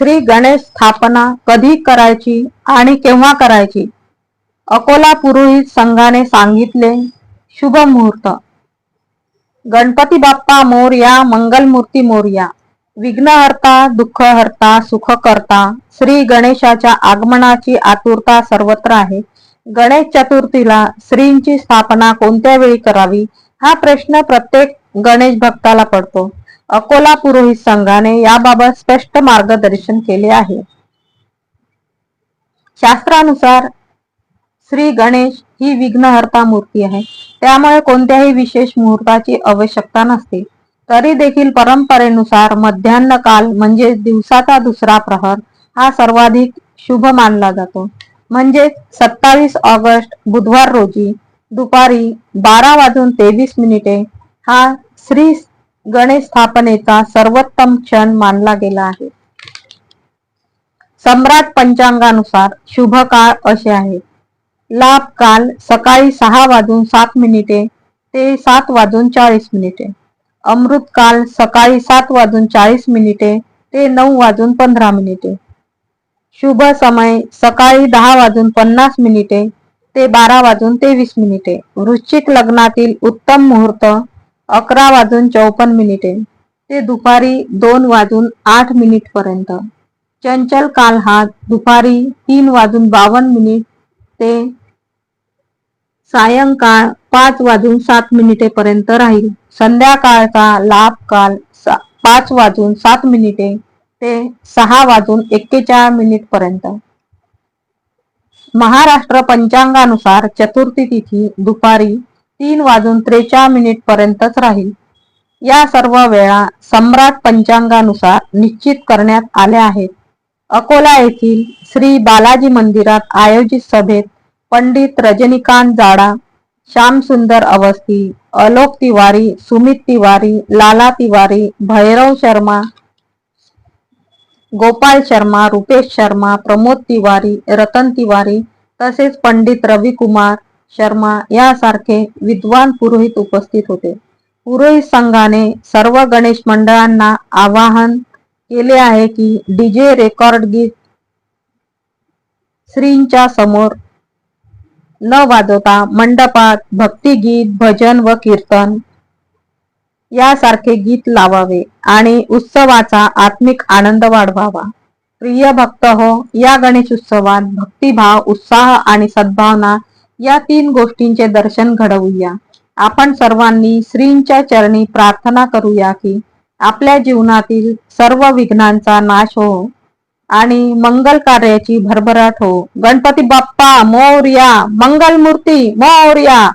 श्री गणेश स्थापना कधी करायची आणि केव्हा करायची? अकोला पुरोहित संघाने सांगितले शुभ मुहूर्त. गणपती बाप्पा मोरया मंगलमूर्ती मोरया विघ्नहर्ता दुःखहर्ता सुखकर्ता श्री गणेशाच्या आगमनाची आतुरता सर्वत्र आहे. गणेश चतुर्थीला श्रींची स्थापना कोणत्या वेळी करावी? हा प्रश्न प्रत्येक गणेश भक्ताला पडतो. अकोला पुरोहित संघाने याबाबत स्पष्ट मार्गदर्शन केले आहे. शास्त्रानुसार श्री गणेश ही विघ्नहर्ता मूर्ती आहे. त्यामुळे कोणत्याही विशेष मुहूर्ताची आवश्यकता नसते. तरी देखील परंपरेनुसार मध्यान्ह काल म्हणजे दिवसाचा दुसरा प्रहर हा सर्वाधिक शुभ मानला जातो. म्हणजे सत्तावीस ऑगस्ट बुधवार रोजी दुपारी बारा वाजून तेवीस मिनिटे हा श्री गणेश स्थापनेचा सर्वोत्तम क्षण मानला गेला आहे. सम्राट पंचांगानुसार शुभ काळ असे आहे. लाभ काल सकाळी सहा वाजून सात मिनिटे ते सात वाजून चाळीस मिनिटे. अमृत काल सकाळी सात वाजून चाळीस मिनिटे ते नऊ वाजून पंधरा मिनिटे. शुभ समय सकाळी दहा वाजून पन्नास मिनिटे ते बारा वाजून तेवीस मिनिटे. वृश्चिक लग्नातील उत्तम मुहूर्त अकरा वाजून चौपन्न मिनिटे. ते दुपारी दोन वाजून आठ मिनिट पर्यंत. चंचल काल हा दुपारी तीन वाजून बावन्न मिनिट ते सायंकाळ पाच वाजून सात मिनिटे पर्यंत राहील. संध्याकाळचा लाभ काल पाच वाजून सात मिनिटे ते सहा वाजून एक्केचाळीस मिनिट पर्यंत. महाराष्ट्र पंचांगानुसार चतुर्थी तिथी दुपारी तीन वाजून त्रेचाळीस मिनिट पर्यंतच राहील. या सर्व वेळा सम्राट पंचांगानुसार निश्चित करण्यात आल्या आहेत. अकोला येथील श्री बालाजी मंदिरात आयोजित सभेत पंडित रजनीकांत जाडा श्यामसुंदर अवस्थी अलोक तिवारी सुमित तिवारी लाला तिवारी भैरव शर्मा गोपाल शर्मा रुपेश शर्मा प्रमोद तिवारी रतन तिवारी तसेच पंडित रविकुमार शर्मा यासारखे विद्वान पुरोहित उपस्थित होते. पुरोहित संघाने सर्व गणेश मंडळांना आवाहन केले आहे की डीजे रेकॉर्ड गीत श्रींच्या समोर न वाजवता मंडपात भक्तिगीत भजन व कीर्तन यासारखे गीत लावावे आणि उत्सवाचा आत्मिक आनंद वाढवावा. प्रिय भक्त हो या गणेश उत्सवात भक्तिभाव उत्साह आणि सद्भावना या तीन गोष्टींचे दर्शन घडवूया. आपण सर्वांनी श्रींच्या चरणी प्रार्थना करूया की आपल्या जीवनातील सर्व विघ्नांचा नाश हो आणि मंगल कार्याची भरभराट हो. गणपती बाप्पा मोर्या मंगलमूर्ती मौर्या! मोर्या